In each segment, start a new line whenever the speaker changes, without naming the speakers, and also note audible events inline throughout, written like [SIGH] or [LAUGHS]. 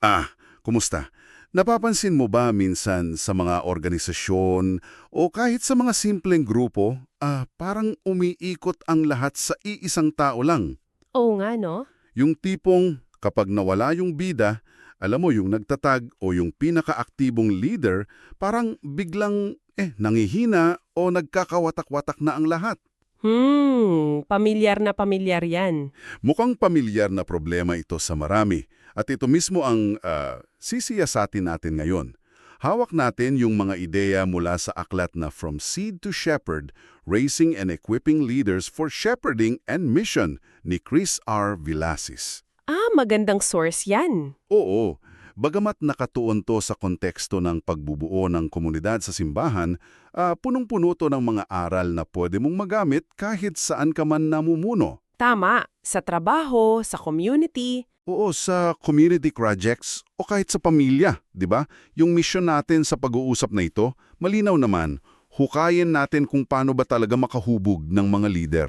Ah, kumusta? Napapansin mo ba minsan sa mga organisasyon o kahit sa mga simpleng grupo, ah, parang umiikot ang lahat sa iisang tao lang?
Oo nga, no?
Yung tipong kapag nawala yung bida, alam mo yung nagtatag o yung pinakaaktibong leader, parang biglang eh nangihina o nagkakawatak-watak na ang lahat.
Hmm, pamilyar na pamilyar yan.
Mukhang pamilyar na problema ito sa marami at ito mismo ang ah, sisiyasatin natin ngayon. Hawak natin yung mga ideya mula sa aklat na From Seed to Shepherd, Raising and Equipping Leaders for Shepherding and Mission ni Chris R. Villasis.
Ah, magandang source yan.
Oo, bagamat nakatuon to sa konteksto ng pagbubuo ng komunidad sa simbahan, ah, punong-puno to ng mga aral na pwede mong magamit kahit saan ka man namumuno.
Tama, sa trabaho, sa community.
Oo, sa community projects o kahit sa pamilya, di ba? Yung mission natin sa pag-uusap na ito, malinaw naman, hukayin natin kung paano ba talaga makahubog ng mga leader.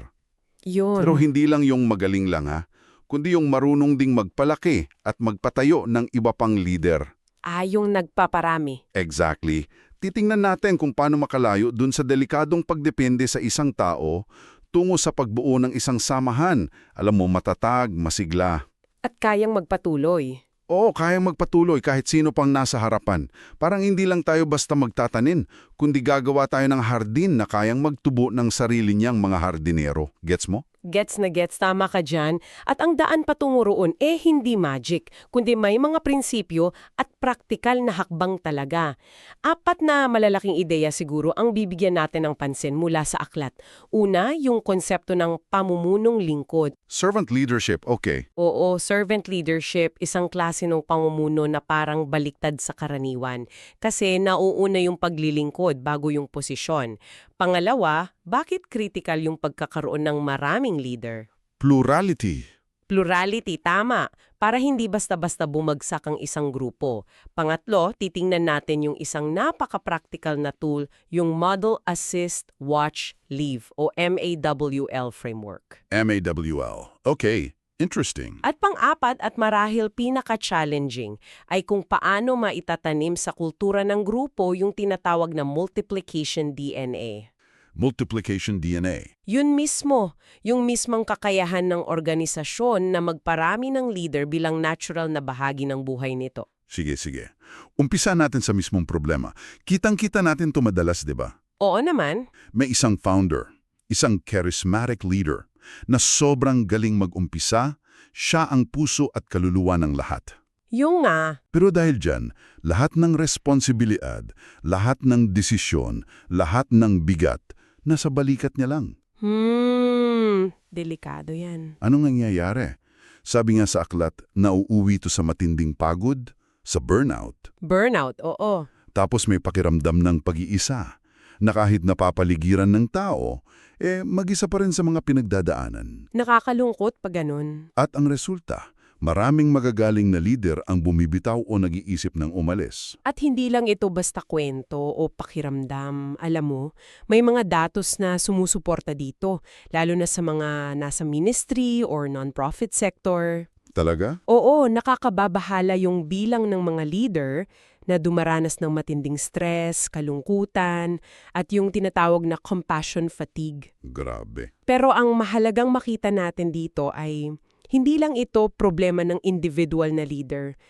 Yun.
Pero hindi lang yung magaling lang ha, kundi yung marunong ding magpalaki at magpatayo ng iba pang leader.
ah, yung nagpaparami.
Exactly. Titingnan natin kung paano makalayo dun sa delikadong pagdepende sa isang tao tungo sa pagbuo ng isang samahan. Alam mo, matatag, masigla.
At kayang magpatuloy.
Oo, kayang magpatuloy kahit sino pang nasa harapan. Parang hindi lang tayo basta magtatanim, kundi gagawa tayo ng hardin na kayang magtubo ng sarili niyang mga hardinero. Gets mo?
Gets na gets, tama ka dyan. At ang daan patungo roon, eh hindi magic, kundi may mga prinsipyo at praktikal na hakbang talaga. Apat na malalaking ideya siguro ang bibigyan natin ng pansin mula sa aklat. Una, yung konsepto ng pamumunong lingkod.
Servant leadership, okay.
Oo, servant leadership, isang klase ng pamumuno na parang baliktad sa karaniwan. Kasi nauuna yung paglilingkod bago yung posisyon. Pangalawa, bakit critical yung pagkakaroon ng maraming leader?
Plurality.
Plurality, tama. Para hindi basta-basta bumagsak ang isang grupo. Pangatlo, titingnan natin yung isang napaka-practical na tool, yung Model Assist Watch Leave o MAWL framework.
MAWL. Okay, interesting.
At pang-apat at marahil pinaka-challenging ay kung paano maitatanim sa kultura ng grupo yung tinatawag na multiplication DNA.
Multiplication DNA.
Yun mismo, yung mismong kakayahan ng organisasyon na magparami ng leader bilang natural na bahagi ng buhay nito.
Sige, sige. Umpisa natin sa mismong problema. Kitang-kita natin to madalas, di ba?
Oo naman,
May isang founder, isang charismatic leader, na sobrang galing mag-umpisa, siya ang puso at kaluluwa ng lahat.
yung nga,
Pero dahil dyan, lahat ng responsibilidad, lahat ng desisyon, lahat ng bigat, nasa balikat niya lang.
hmm, delikado yan.
Anong nangyayari? Sabi nga sa aklat, nauuwi to sa matinding pagod, sa burnout.
Burnout, oo.
Tapos may pakiramdam ng pag-iisa, na kahit napapaligiran ng tao, eh mag-isa pa rin sa mga pinagdadaanan.
Nakakalungkot pa ganun.
At ang resulta, maraming magagaling na leader ang bumibitaw o nag-iisip ng umalis.
At hindi lang ito basta kwento o pakiramdam. Alam mo, may mga datos na sumusuporta dito, lalo na sa mga nasa ministry or non-profit sector.
Talaga?
Oo, nakakababahala yung bilang ng mga leader na dumaranas ng matinding stress, kalungkutan, at yung tinatawag na compassion fatigue.
Grabe.
Pero ang mahalagang makita natin dito ay hindi lang ito problema ng individual na leader.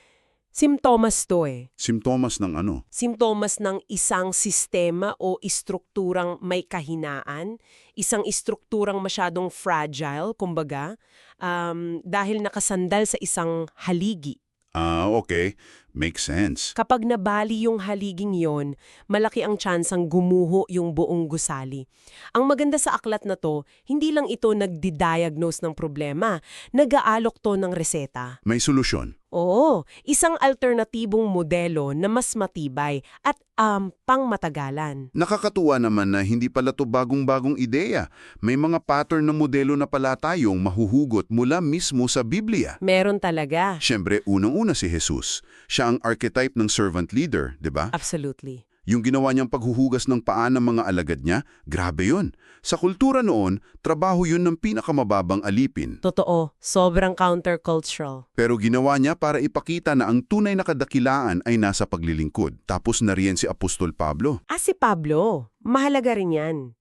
Simptomas to eh.
Simptomas ng ano?
Simptomas ng isang sistema o istrukturang may kahinaan, isang istrukturang masyadong fragile, kumbaga, um, dahil nakasandal sa isang haligi.
Ah, okay. Makes sense.
Kapag nabali yung haliging yon, malaki ang tsansang gumuho yung buong gusali. Ang maganda sa aklat na to, hindi lang ito nagdi-diagnose ng problema, nag-aalok to ng reseta.
May solusyon.
Oo, isang alternatibong modelo na mas matibay at um, pangmatagalan.
Nakakatuwa naman na hindi pala to bagong-bagong ideya. May mga pattern na modelo na pala tayong mahuhugot mula mismo sa Biblia.
Meron talaga.
Siyempre, unang-una si Jesus. Siya ang archetype ng servant leader, di ba?
Absolutely.
Yung ginawa niyang paghuhugas ng paa ng mga alagad niya, grabe yun. Sa kultura noon, trabaho yun ng pinakamababang alipin.
Totoo, sobrang countercultural.
Pero ginawa niya para ipakita na ang tunay na kadakilaan ay nasa paglilingkod. Tapos na riyan si Apostol Pablo.
Ah, si Pablo, mahalaga rin yan.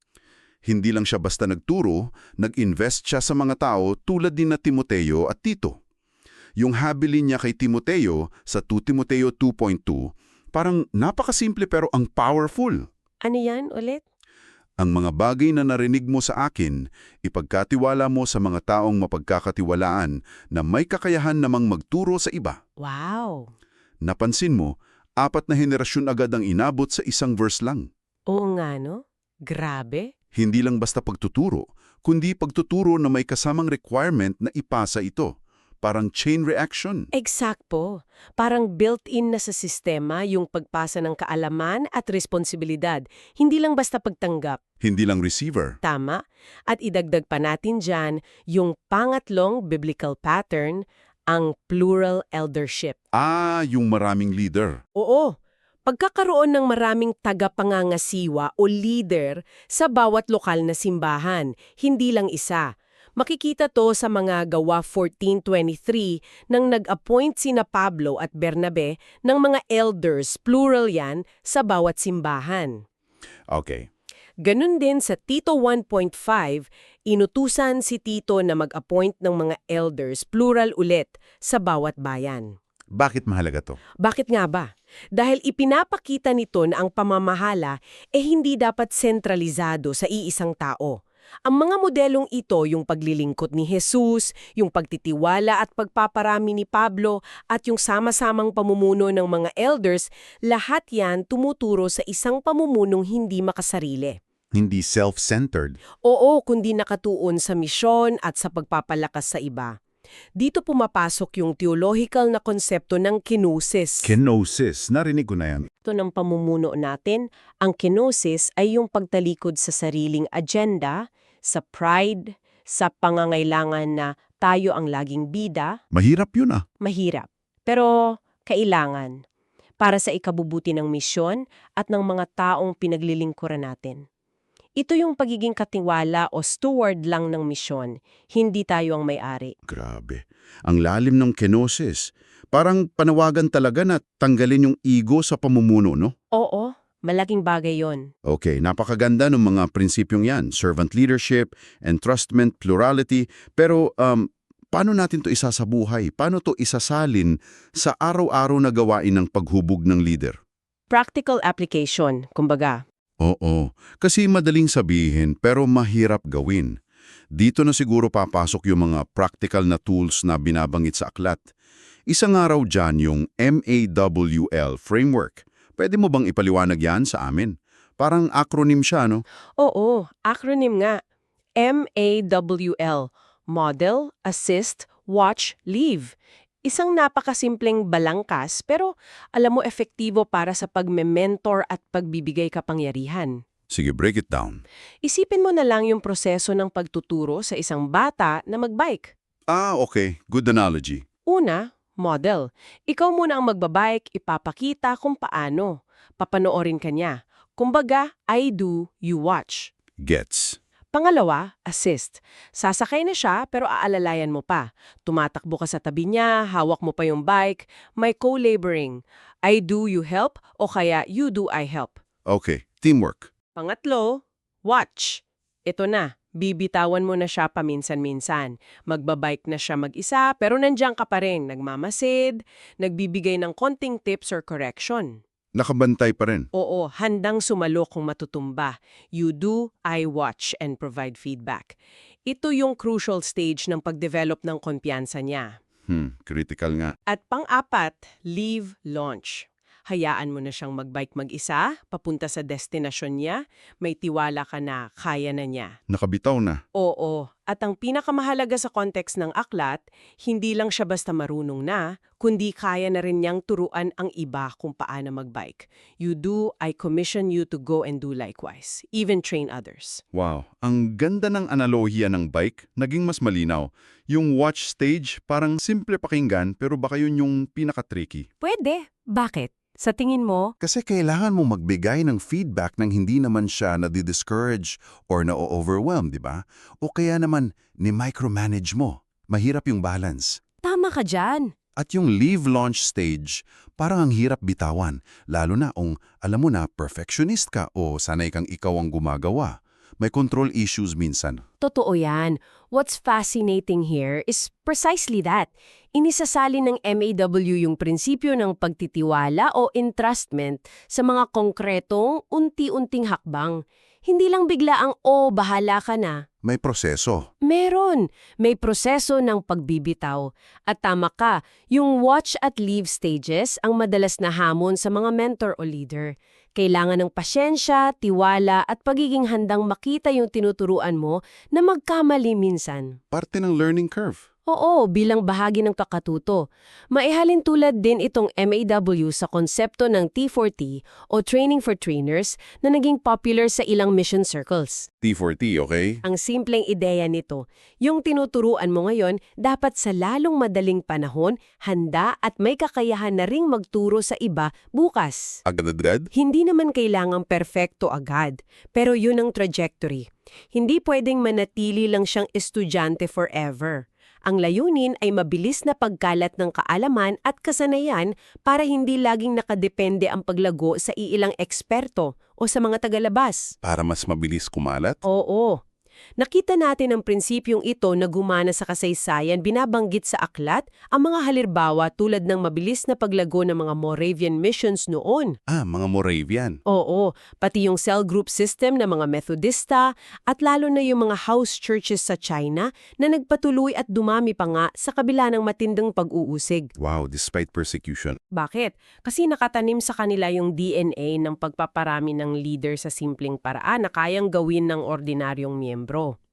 Hindi lang siya basta nagturo, nag-invest siya sa mga tao tulad din na Timoteo at Tito. Yung habilin niya kay Timoteo sa 2 Timoteo 2.2, parang napakasimple pero ang powerful.
Ano yan ulit?
Ang mga bagay na narinig mo sa akin, ipagkatiwala mo sa mga taong mapagkakatiwalaan na may kakayahan namang magturo sa iba.
Wow!
Napansin mo, apat na henerasyon agad ang inabot sa isang verse lang.
Oo nga no? Grabe.
Hindi lang basta pagtuturo, kundi pagtuturo na may kasamang requirement na ipasa ito. Parang chain reaction.
Eksakto. Parang built-in na sa sistema yung pagpasa ng kaalaman at responsibilidad. Hindi lang basta pagtanggap.
Hindi lang receiver.
Tama. At idagdag pa natin dyan yung pangatlong biblical pattern, ang plural eldership.
Ah, yung maraming leader.
Oo. Pagkakaroon ng maraming tagapangangasiwa o leader sa bawat lokal na simbahan, hindi lang isa. Makikita to sa mga gawa 1423 nang nag-appoint sina Pablo at Bernabe ng mga elders, plural yan, sa bawat simbahan.
Okay.
Ganun din sa Tito 1.5, inutusan si Tito na mag-appoint ng mga elders, plural ulit, sa bawat bayan.
Bakit mahalaga to?
Bakit nga ba? Dahil ipinapakita nito na ang pamamahala eh hindi dapat sentralisado sa iisang tao. Ang mga modelong ito, yung paglilingkod ni Jesus, yung pagtitiwala at pagpaparami ni Pablo, at yung sama-samang pamumuno ng mga elders, lahat yan tumuturo sa isang pamumunong hindi makasarili.
Hindi self-centered.
Oo, kundi nakatuon sa misyon at sa pagpapalakas sa iba. Dito pumapasok yung theological na konsepto ng kenosis.
Kenosis. Narinig ko na yan.
Ito ng pamumuno natin, ang kenosis ay yung pagtalikod sa sariling agenda, sa pride, sa pangangailangan na tayo ang laging bida,
Mahirap yun ah.
mahirap. Pero kailangan para sa ikabubuti ng misyon at ng mga taong pinaglilingkuran natin. Ito yung pagiging katiwala o steward lang ng misyon, hindi tayo ang may-ari.
Grabe. Ang lalim ng kenosis. Parang panawagan talaga na tanggalin yung ego sa pamumuno, no?
Oo, malaking bagay yon.
Okay, napakaganda ng mga prinsipyong yan. Servant leadership, entrustment, plurality. Pero um, paano natin to isa sa buhay? Paano to isasalin sa araw-araw na gawain ng paghubog ng leader?
Practical application, kumbaga.
Oo, kasi madaling sabihin pero mahirap gawin. Dito na siguro papasok yung mga practical na tools na binabangit sa aklat. Isang araw dyan yung MAWL framework. Pwede mo bang ipaliwanag yan sa amin? Parang acronym siya, no?
Oo, acronym nga. MAWL, Model, Assist, Watch, Leave. Isang napakasimpleng balangkas pero alam mo efektibo para sa pagme-mentor at pagbibigay kapangyarihan.
Sige, break it down.
Isipin mo na lang yung proseso ng pagtuturo sa isang bata na magbike.
Ah, okay. Good analogy.
Una, model. Ikaw muna ang magbabike, ipapakita kung paano. Papanoorin ka niya. Kumbaga, I do, you watch.
Gets.
Pangalawa, assist. Sasakay na siya pero aalalayan mo pa. Tumatakbo ka sa tabi niya, hawak mo pa yung bike, may co-laboring. I do, you help, o kaya you do, I help.
Okay, teamwork.
Pangatlo, watch. Ito na, bibitawan mo na siya paminsan-minsan. Magbabike na siya mag-isa pero nandiyan ka pa rin, nagmamasid, nagbibigay ng konting tips or correction.
Nakabantay pa rin.
Oo, handang sumalo kung matutumba. You do, I watch, and provide feedback. Ito yung crucial stage ng pagdevelop ng kumpiyansa niya.
Hmm, critical nga.
At pang-apat, leave launch. Hayaan mo na siyang magbike mag-isa, papunta sa destinasyon niya, may tiwala ka na kaya na niya.
Nakabitaw na.
Oo, at ang pinakamahalaga sa kontekst ng aklat, hindi lang siya basta marunong na, kundi kaya na rin niyang turuan ang iba kung paano magbike. You do, I commission you to go and do likewise. Even train others.
Wow, ang ganda ng analohiya ng bike, naging mas malinaw. Yung watch stage, parang simple pakinggan pero baka yun yung pinaka-tricky.
Pwede. Bakit? Sa tingin mo?
Kasi kailangan mo magbigay ng feedback nang hindi naman siya nadi-discourage or na-overwhelm, di ba? O kaya naman, ni-micromanage mo. Mahirap yung balance.
Tama ka dyan.
At yung leave launch stage, parang ang hirap bitawan, lalo na kung alam mo na perfectionist ka o sanay kang ikaw ang gumagawa. May control issues minsan.
Totoo yan. What's fascinating here is precisely that. Inisasali ng MAW yung prinsipyo ng pagtitiwala o entrustment sa mga konkretong unti-unting hakbang. Hindi lang bigla ang, oh, bahala ka na.
May proseso.
Meron. May proseso ng pagbibitaw. At tama ka, yung watch at leave stages ang madalas na hamon sa mga mentor o leader. Kailangan ng pasyensya, tiwala at pagiging handang makita yung tinuturuan mo na magkamali minsan.
Parte ng learning curve.
Oo, bilang bahagi ng kakatuto. Maihalin tulad din itong MAW sa konsepto ng T4T o Training for Trainers na naging popular sa ilang mission circles.
T40, okay?
Ang simpleng ideya nito, yung tinuturuan mo ngayon dapat sa lalong madaling panahon, handa at may kakayahan na ring magturo sa iba bukas.
Agad-agad?
Hindi naman kailangang perpekto agad, pero yun ang trajectory. Hindi pwedeng manatili lang siyang estudyante forever. Ang layunin ay mabilis na pagkalat ng kaalaman at kasanayan para hindi laging nakadepende ang paglago sa iilang eksperto o sa mga tagalabas.
Para mas mabilis kumalat?
Oo. Nakita natin ang prinsipyong ito na gumana sa kasaysayan binabanggit sa aklat ang mga halirbawa tulad ng mabilis na paglago ng mga Moravian missions noon.
Ah, mga Moravian.
Oo, pati yung cell group system ng mga Methodista at lalo na yung mga house churches sa China na nagpatuloy at dumami pa nga sa kabila ng matindang pag-uusig.
Wow, despite persecution.
Bakit? Kasi nakatanim sa kanila yung DNA ng pagpaparami ng leader sa simpleng paraan na kayang gawin ng ordinaryong miyembro.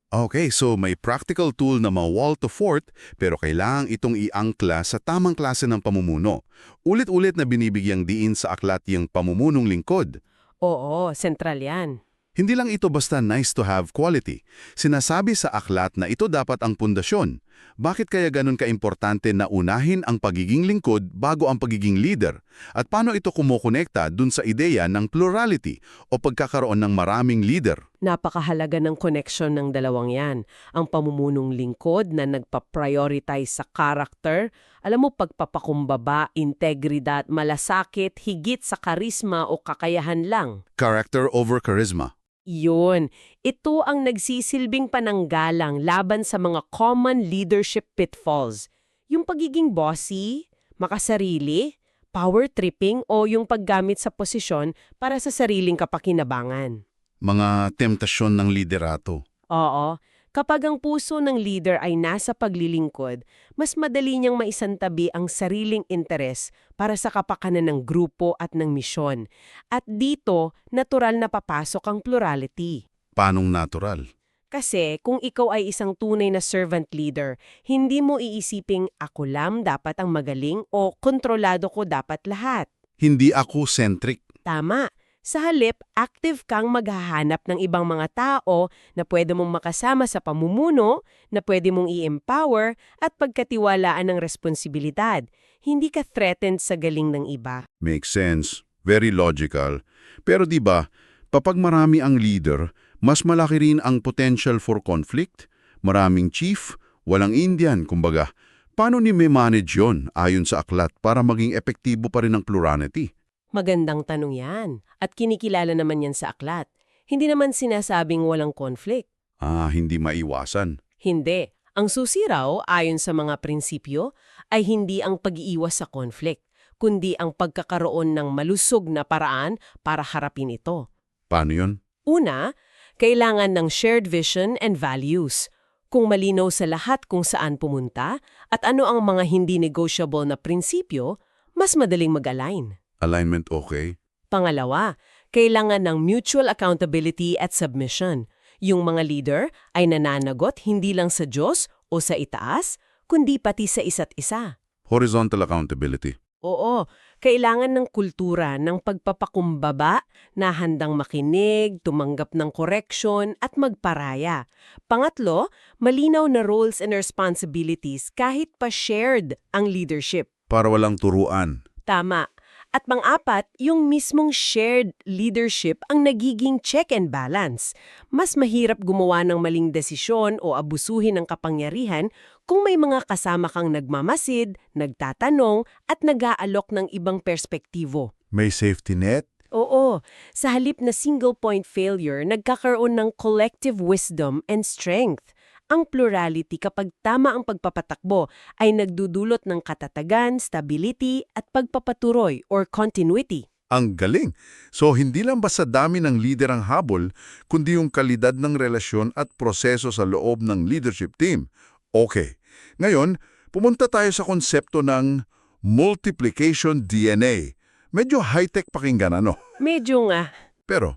Okay, so may practical tool na ma-wall to fort pero kailangang itong iangkla sa tamang klase ng pamumuno. Ulit-ulit na binibigyang diin sa aklat yung pamumunong lingkod.
Oo, sentral yan.
Hindi lang ito basta nice to have quality. Sinasabi sa aklat na ito dapat ang pundasyon. Bakit kaya ganun kaimportante na unahin ang pagiging lingkod bago ang pagiging leader? At paano ito kumukonekta dun sa ideya ng plurality o pagkakaroon ng maraming leader?
Napakahalaga ng connection ng dalawang yan. Ang pamumunong lingkod na nagpa-prioritize sa character, alam mo pagpapakumbaba, integridad, malasakit, higit sa karisma o kakayahan lang.
Character over charisma.
Yun, ito ang nagsisilbing pananggalang laban sa mga common leadership pitfalls. Yung pagiging bossy, makasarili, power tripping o yung paggamit sa posisyon para sa sariling kapakinabangan.
Mga temptasyon ng liderato.
Oo, kapag ang puso ng leader ay nasa paglilingkod, mas madali niyang maisantabi ang sariling interes para sa kapakanan ng grupo at ng misyon. At dito, natural na papasok ang plurality.
Panong natural?
Kasi kung ikaw ay isang tunay na servant leader, hindi mo iisiping ako lang dapat ang magaling o kontrolado ko dapat lahat.
Hindi ako centric.
Tama. Sa halip, active kang maghahanap ng ibang mga tao na pwede mong makasama sa pamumuno, na pwede mong i-empower at pagkatiwalaan ng responsibilidad. Hindi ka threatened sa galing ng iba.
Makes sense. Very logical. Pero di ba, kapag marami ang leader, mas malaki rin ang potential for conflict? Maraming chief, walang Indian, kumbaga. Paano ni may manage yon ayon sa aklat para maging epektibo pa rin ang plurality?
Magandang tanong yan. At kinikilala naman yan sa aklat. Hindi naman sinasabing walang conflict.
Ah, hindi maiwasan.
Hindi. Ang susi raw, ayon sa mga prinsipyo, ay hindi ang pag-iiwas sa conflict, kundi ang pagkakaroon ng malusog na paraan para harapin ito.
Paano yon?
Una, kailangan ng shared vision and values. Kung malinaw sa lahat kung saan pumunta at ano ang mga hindi negotiable na prinsipyo, mas madaling mag-align.
Alignment okay?
Pangalawa, kailangan ng mutual accountability at submission. Yung mga leader ay nananagot hindi lang sa Diyos o sa itaas, kundi pati sa isa't isa.
Horizontal accountability.
Oo, kailangan ng kultura ng pagpapakumbaba na handang makinig, tumanggap ng correction at magparaya. Pangatlo, malinaw na roles and responsibilities kahit pa shared ang leadership.
Para walang turuan.
Tama. At pang-apat, yung mismong shared leadership ang nagiging check and balance. Mas mahirap gumawa ng maling desisyon o abusuhin ng kapangyarihan kung may mga kasama kang nagmamasid, nagtatanong, at nag-aalok ng ibang perspektibo.
May safety net?
Oo, sa halip na single point failure, nagkakaroon ng collective wisdom and strength. Ang plurality kapag tama ang pagpapatakbo ay nagdudulot ng katatagan, stability at pagpapaturoy or continuity.
Ang galing! So hindi lang basta dami ng leader ang habol, kundi yung kalidad ng relasyon at proseso sa loob ng leadership team. Okay. Ngayon, pumunta tayo sa konsepto ng multiplication DNA. Medyo high-tech pakinggan ano.
Medyo nga,
Pero,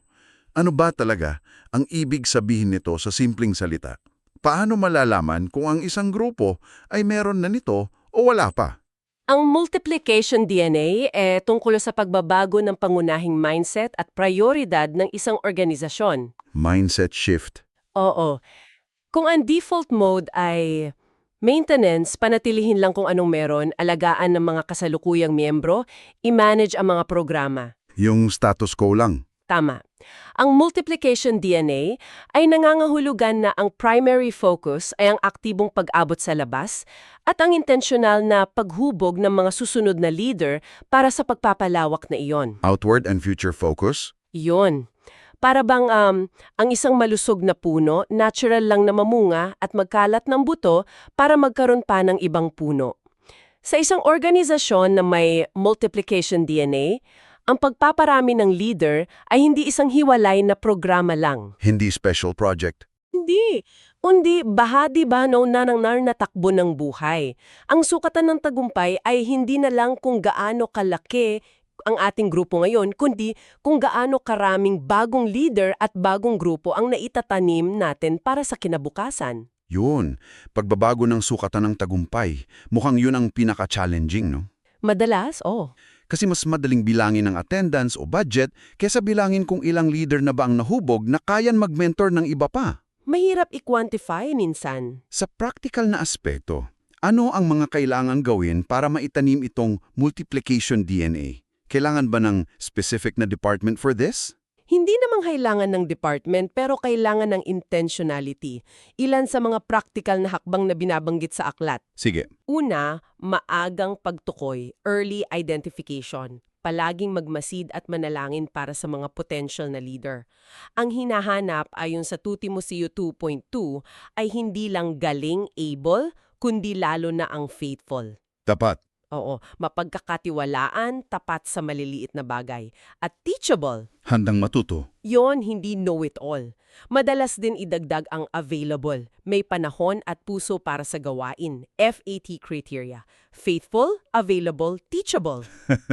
ano ba talaga ang ibig sabihin nito sa simpleng salita? Paano malalaman kung ang isang grupo ay meron na nito o wala pa?
ang multiplication DNA eh tungkol sa pagbabago ng pangunahing mindset at prioridad ng isang organisasyon.
Mindset shift.
Oo. Kung ang default mode ay maintenance, panatilihin lang kung anong meron, alagaan ng mga kasalukuyang miyembro, i-manage ang mga programa.
Yung status quo lang.
Tama. Ang multiplication DNA ay nangangahulugan na ang primary focus ay ang aktibong pag-abot sa labas at ang intentional na paghubog ng mga susunod na leader para sa pagpapalawak na iyon.
Outward and future focus.
Iyon. Para bang um, ang isang malusog na puno, natural lang na mamunga at magkalat ng buto para magkaroon pa ng ibang puno. Sa isang organisasyon na may multiplication DNA, ang pagpaparami ng leader ay hindi isang hiwalay na programa lang.
Hindi special project.
Hindi. Undi, bahadi ba no na nang natakbo ng buhay. Ang sukatan ng tagumpay ay hindi na lang kung gaano kalaki ang ating grupo ngayon, kundi kung gaano karaming bagong leader at bagong grupo ang naitatanim natin para sa kinabukasan.
Yun. Pagbabago ng sukatan ng tagumpay. Mukhang yun ang pinaka-challenging, no?
Madalas, oh.
Kasi mas madaling bilangin ang attendance o budget kesa bilangin kung ilang leader na ba ang nahubog na kayan mag-mentor ng iba pa.
Mahirap i-quantify minsan.
Sa practical na aspeto, ano ang mga kailangan gawin para maitanim itong multiplication DNA? Kailangan ba ng specific na department for this?
Hindi namang kailangan ng department pero kailangan ng intentionality. Ilan sa mga practical na hakbang na binabanggit sa aklat.
Sige.
Una, maagang pagtukoy, early identification. Palaging magmasid at manalangin para sa mga potential na leader. Ang hinahanap ayon sa 2 Timoteo 2.2 ay hindi lang galing, able, kundi lalo na ang faithful.
Tapat.
Oo, mapagkakatiwalaan, tapat sa maliliit na bagay. At teachable,
Handang matuto.
yon hindi know-it-all. Madalas din idagdag ang available, may panahon at puso para sa gawain, FAT criteria. Faithful, available, teachable.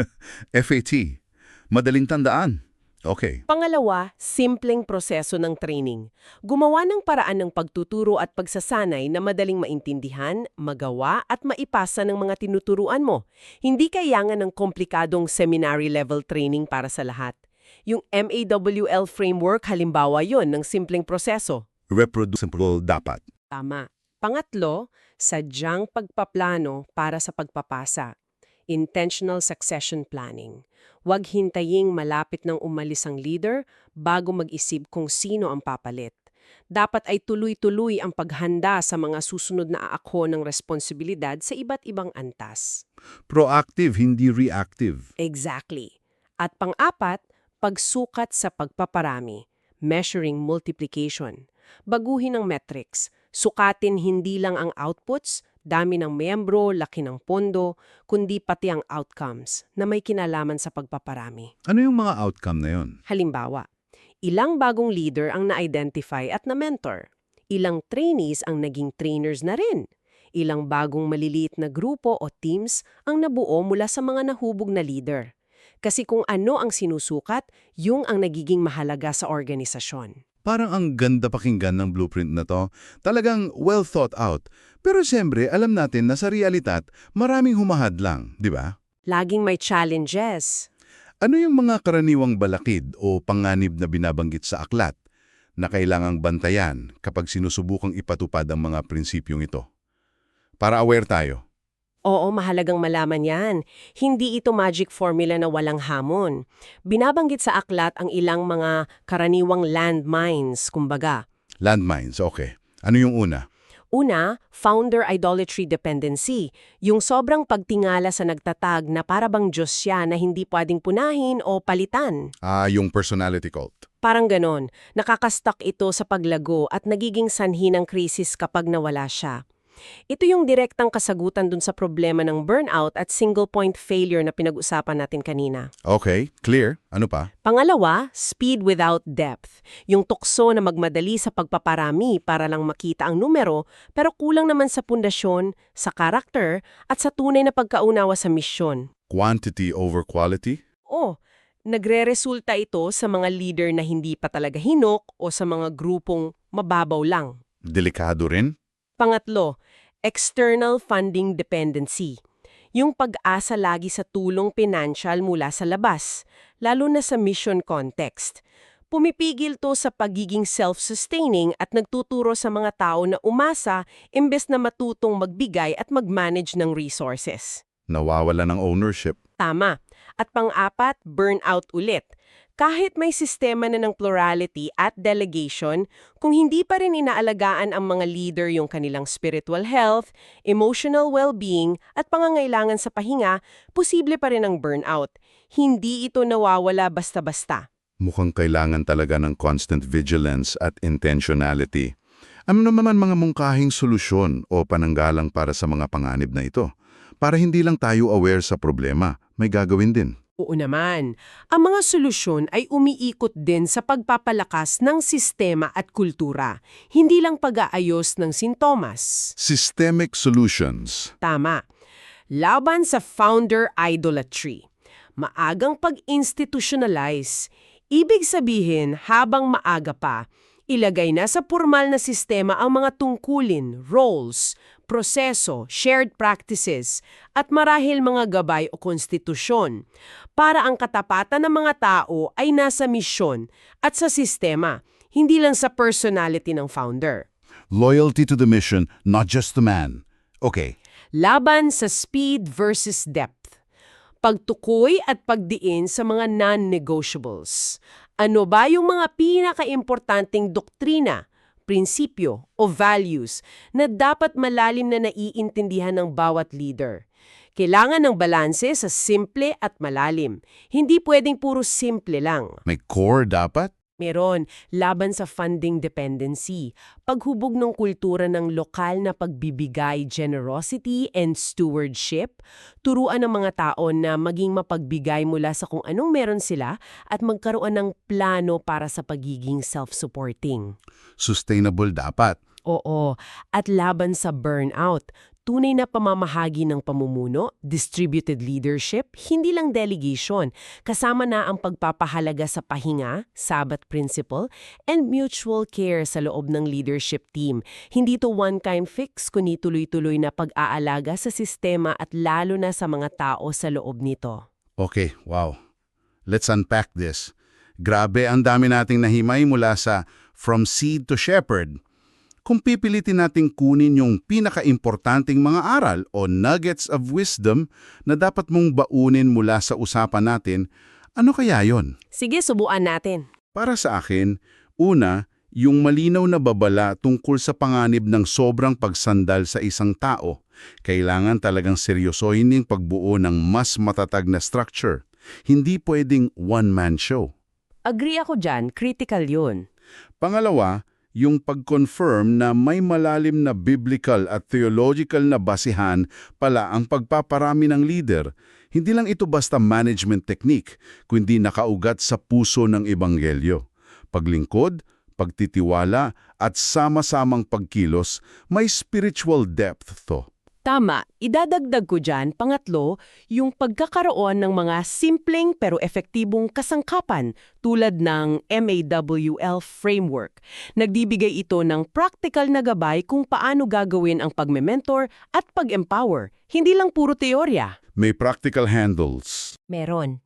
[LAUGHS]
FAT. Madaling tandaan. Okay.
Pangalawa, simpleng proseso ng training. Gumawa ng paraan ng pagtuturo at pagsasanay na madaling maintindihan, magawa at maipasa ng mga tinuturuan mo. Hindi kailangan ng komplikadong seminary-level training para sa lahat. Yung MAWL framework halimbawa yon ng simpleng proseso.
Reproducible dapat.
Tama. Pangatlo, sadyang pagpaplano para sa pagpapasa. Intentional succession planning. Huwag hintaying malapit ng umalis ang leader bago mag-isip kung sino ang papalit. Dapat ay tuloy-tuloy ang paghanda sa mga susunod na aako ng responsibilidad sa iba't ibang antas.
Proactive, hindi reactive.
Exactly. At pang-apat, pagsukat sa pagpaparami, measuring multiplication. Baguhin ang metrics. Sukatin hindi lang ang outputs, dami ng miyembro, laki ng pondo, kundi pati ang outcomes na may kinalaman sa pagpaparami.
Ano yung mga outcome na yun?
Halimbawa, ilang bagong leader ang na-identify at na-mentor. Ilang trainees ang naging trainers na rin. Ilang bagong maliliit na grupo o teams ang nabuo mula sa mga nahubog na leader. Kasi kung ano ang sinusukat, yung ang nagiging mahalaga sa organisasyon.
Parang ang ganda pakinggan ng blueprint na to. Talagang well thought out. Pero siyempre, alam natin na sa realidad, maraming humahad lang, di ba?
Laging may challenges.
Ano yung mga karaniwang balakid o panganib na binabanggit sa aklat na kailangang bantayan kapag sinusubukang ipatupad ang mga prinsipyong ito? Para aware tayo.
Oo, mahalagang malaman yan. Hindi ito magic formula na walang hamon. Binabanggit sa aklat ang ilang mga karaniwang landmines, kumbaga.
Landmines, okay. Ano yung una?
Una, founder idolatry dependency, yung sobrang pagtingala sa nagtatag na para bang Diyos siya na hindi pwedeng punahin o palitan.
Ah, yung personality cult.
Parang ganon, nakakastak ito sa paglago at nagiging sanhi ng krisis kapag nawala siya. Ito yung direktang kasagutan dun sa problema ng burnout at single-point failure na pinag-usapan natin kanina.
Okay, clear. Ano pa?
Pangalawa, speed without depth. Yung tukso na magmadali sa pagpaparami para lang makita ang numero pero kulang naman sa pundasyon, sa karakter at sa tunay na pagkaunawa sa misyon.
Quantity over quality?
O, nagre-resulta ito sa mga leader na hindi pa talaga hinok o sa mga grupong mababaw lang.
Delikado rin?
Pangatlo, external funding dependency. Yung pag-asa lagi sa tulong pinansyal mula sa labas, lalo na sa mission context. Pumipigil to sa pagiging self-sustaining at nagtuturo sa mga tao na umasa imbes na matutong magbigay at mag-manage ng resources.
Nawawala ng ownership.
Tama. At pang-apat, burnout ulit. Kahit may sistema na ng plurality at delegation, kung hindi pa rin inaalagaan ang mga leader yung kanilang spiritual health, emotional well-being at pangangailangan sa pahinga, posible pa rin ang burnout. Hindi ito nawawala basta-basta.
Mukhang kailangan talaga ng constant vigilance at intentionality. Ano naman mga mungkahing solusyon o pananggalang para sa mga panganib na ito? Para hindi lang tayo aware sa problema, may gagawin din.
Oo naman. Ang mga solusyon ay umiikot din sa pagpapalakas ng sistema at kultura, hindi lang pag-aayos ng sintomas.
Systemic solutions.
Tama. Laban sa founder idolatry. Maagang pag-institutionalize. Ibig sabihin, habang maaga pa, ilagay na sa formal na sistema ang mga tungkulin, roles, proseso, shared practices, at marahil mga gabay o konstitusyon para ang katapatan ng mga tao ay nasa misyon at sa sistema, hindi lang sa personality ng founder.
Loyalty to the mission, not just the man. Okay.
Laban sa speed versus depth. Pagtukoy at pagdiin sa mga non-negotiables. Ano ba yung mga pinakaimportanteng doktrina, prinsipyo o values na dapat malalim na naiintindihan ng bawat leader? Kailangan ng balanse sa simple at malalim. Hindi pwedeng puro simple lang.
May core dapat?
Meron, laban sa funding dependency, paghubog ng kultura ng lokal na pagbibigay generosity and stewardship, turuan ng mga tao na maging mapagbigay mula sa kung anong meron sila at magkaroon ng plano para sa pagiging self-supporting.
Sustainable dapat.
Oo, at laban sa burnout, tunay na pamamahagi ng pamumuno, distributed leadership, hindi lang delegation, kasama na ang pagpapahalaga sa pahinga, Sabbath principle, and mutual care sa loob ng leadership team. Hindi to one-time fix, kundi tuloy-tuloy na pag-aalaga sa sistema at lalo na sa mga tao sa loob nito.
Okay, wow. Let's unpack this. Grabe, ang dami nating nahimay mula sa from seed to shepherd. Kung pipilitin nating kunin yung pinaka-importanting mga aral o nuggets of wisdom na dapat mong baunin mula sa usapan natin, ano kaya yon?
Sige, subuan natin.
Para sa akin, una, yung malinaw na babala tungkol sa panganib ng sobrang pagsandal sa isang tao. Kailangan talagang seryosohin yung pagbuo ng mas matatag na structure. Hindi pwedeng one-man show.
Agree ako dyan, critical yun.
Pangalawa, yung pag-confirm na may malalim na biblical at theological na basihan pala ang pagpaparami ng leader. Hindi lang ito basta management technique, kundi nakaugat sa puso ng ebanghelyo. Paglingkod, pagtitiwala, at sama-samang pagkilos, may spiritual depth to.
Tama, idadagdag ko dyan, pangatlo, yung pagkakaroon ng mga simpleng pero epektibong kasangkapan tulad ng MAWL framework. Nagbibigay ito ng practical na gabay kung paano gagawin ang pagme-mentor at pag-empower, hindi lang puro teorya.
May practical handles.
Meron.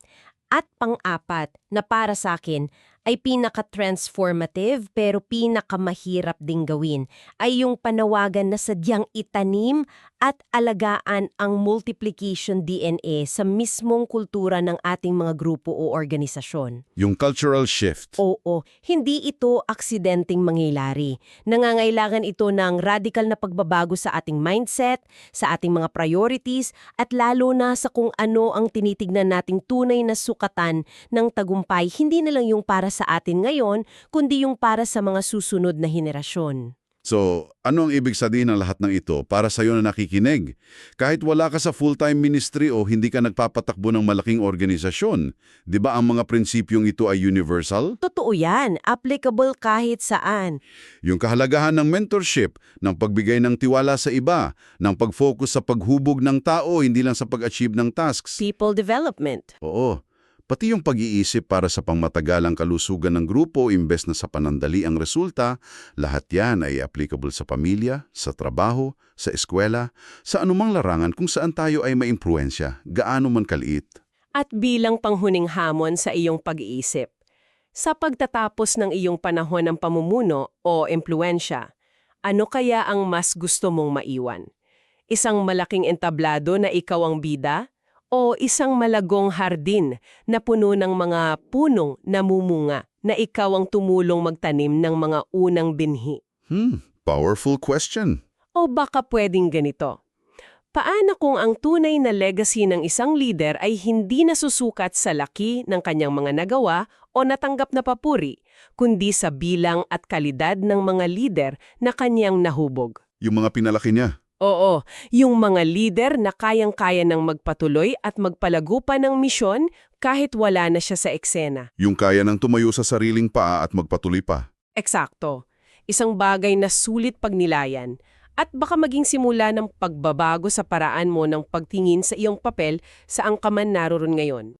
At pang-apat na para sa akin, ay pinaka-transformative pero pinakamahirap ding gawin ay yung panawagan na sadyang itanim at alagaan ang multiplication DNA sa mismong kultura ng ating mga grupo o organisasyon.
Yung cultural shift.
Oo, hindi ito aksidenteng mangyayari. Nangangailangan ito ng radical na pagbabago sa ating mindset, sa ating mga priorities, at lalo na sa kung ano ang tinitignan nating tunay na sukatan ng tagumpay, hindi na lang yung para sa atin ngayon, kundi yung para sa mga susunod na henerasyon.
So, ano ang ibig sabihin ng lahat ng ito para sa iyo na nakikinig? Kahit wala ka sa full-time ministry o hindi ka nagpapatakbo ng malaking organisasyon, di ba ang mga prinsipyong ito ay universal?
Totoo yan, applicable kahit saan.
Yung kahalagahan ng mentorship, ng pagbigay ng tiwala sa iba, ng pag-focus sa paghubog ng tao, hindi lang sa pag-achieve ng tasks.
People development.
Oo. Pati yung pag-iisip para sa pangmatagalang kalusugan ng grupo imbes na sa panandali ang resulta, lahat yan ay applicable sa pamilya, sa trabaho, sa eskwela, sa anumang larangan kung saan tayo ay maimpluensya, gaano man kaliit.
At bilang panghuning hamon sa iyong pag-iisip, sa pagtatapos ng iyong panahon ng pamumuno o impluensya, ano kaya ang mas gusto mong maiwan? Isang malaking entablado na ikaw ang bida? O isang malagong hardin na puno ng mga punong namumunga na ikaw ang tumulong magtanim ng mga unang binhi?
Hmm, powerful question.
O baka pwedeng ganito. Paano kung ang tunay na legacy ng isang leader ay hindi nasusukat sa laki ng kanyang mga nagawa o natanggap na papuri, kundi sa bilang at kalidad ng mga leader na kanyang nahubog?
Yung mga pinalaki niya.
Oo, yung mga leader na kayang-kaya ng magpatuloy at magpalago pa ng misyon kahit wala na siya sa eksena.
Yung kaya ng tumayo sa sariling paa at magpatuloy pa.
Eksakto. Isang bagay na sulit pagnilayan at baka maging simula ng pagbabago sa paraan mo ng pagtingin sa iyong papel sa ang kaman naroon ngayon.